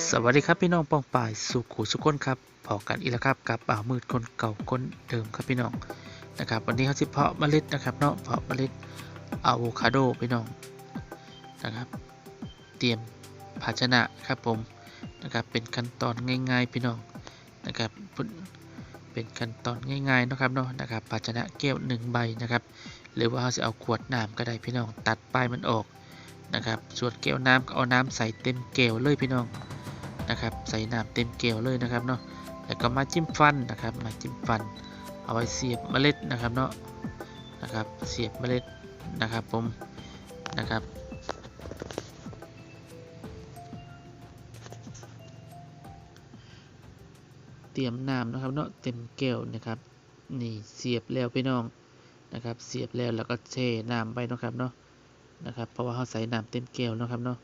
สวัสดีครับพี่น้องป้องป่ายสุขุสุขคนครับพอกันอีกแล้วครับกับบ่าวมืดคนเก่าคนเดิมครับพี่น้องนะครับ วันนี้เขาจะเพาะเมล็ดนะครับเนาะเพาะเมล็ดอะโวคาโดพี่น้องนะครับ เตรียมภาชนะครับผมนะครับเป็นขั้นตอนง่ายๆพี่น้องนะครับเป็นขั้นตอนง่ายๆนะครับเนาะนะครับภาชนะแก้วหนึ่งใบนะครับ หรือว่าเขาจะเอาขวดน้ำก็ได้พี่น้องตัดปลายมันออกนะครับส่วนแก้วน้ำก็เอาน้ำใส่เต็มแก้วเลยพี่น้อง นะครับใส่น้ำเต็มเกลียวเลยนะครับเนาะแล้วก็มาจิ้มฟันนะครับมาจิ้มฟัน เอาไว้เสียบเมล็ดนะครับเนาะนะครับเสียบเมล็ดนะครับผมนะครับเตรียมน้ำนะครับเนาะเต็มแก้วนะครับนี่เสียบแล้วพี่น้องนะครับ เสียบแล้วแล้วก็เทน้ำไปนะครับเนาะนะครับ เพราะว่าเขาใส่น้ำเต็มแก้วนะครับเนาะ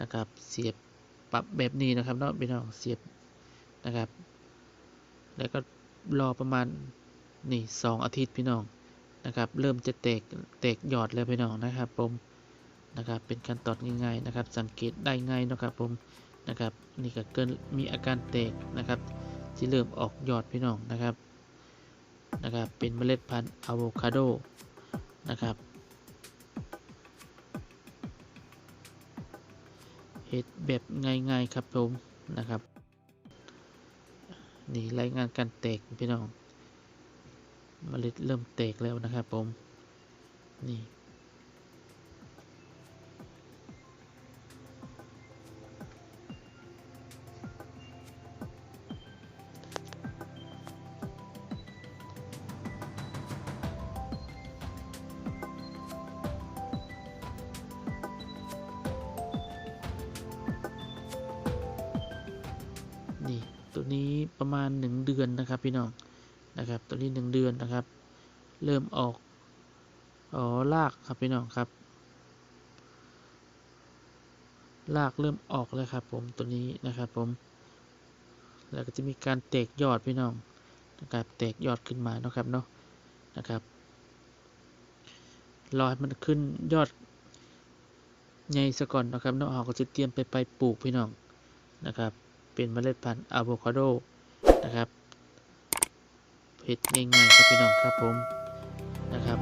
นะครับ เสียบ ปรับแบบนี้นะครับเนาะพี่น้องเสียบนะครับ แล้วก็รอประมาณนี่สองอาทิตย์พี่น้องนะครับ เริ่มจะแตกแตกยอดแล้วพี่น้องนะครับผมนะครับเป็นขั้นตอนง่ายๆนะครับ สังเกตได้ง่ายนะครับผมนะครับนี่ก็เกินมีอาการแตกนะครับที่เริ่มออกยอดพี่น้องนะครับนะครับเป็นเมล็ดพันธุ์อะโวคาโดนะครับ เห็ดแบบง่ายๆครับผมนะครับ นี่รายงานการแตกพี่น้องเมล็ดเริ่มแตกแล้วนะครับผมนี่ นี้ประมาณ 1 เดือนนะครับพี่น้องนะครับตัวนี้ 1 เดือนนะครับ เริ่มออกอ๋อรากครับพี่น้องครับรากเริ่มออกแล้วครับผมตัวนี้นะครับผมแล้วก็จะมีการแตกยอดพี่น้องนะครับแตกยอดขึ้นมานะครับเนาะนะครับรอให้มันขึ้นยอดใหญ่ซะก่อนนะครับเนาะเราก็จะเตรียมไปไปปลูกพี่น้องนะครับ เป็นเมล็ดพันธุ์อะโวคาโดนะครับเฮ็ดง่ายๆครับพี่น้องครับผมนะครับ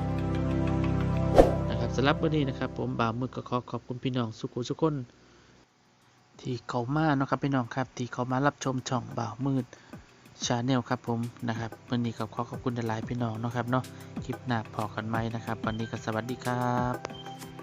นะครับสำหรับวันนี้นะครับ ผมบ่าวมือก็ขอขอบคุณพี่น้องสุขุสุขคนที่เขามาเนาะครับพี่น้องครับ ที่เขามารับชมช่องบ่าวมืดชาแนลครับผมนะครับวันนี้ก็ขอขอบคุณหลายพี่น้องเนาะครับเนาะคลิปหน้าพอกันไหมนะครับ วันนี้ก็สวัสดีครับ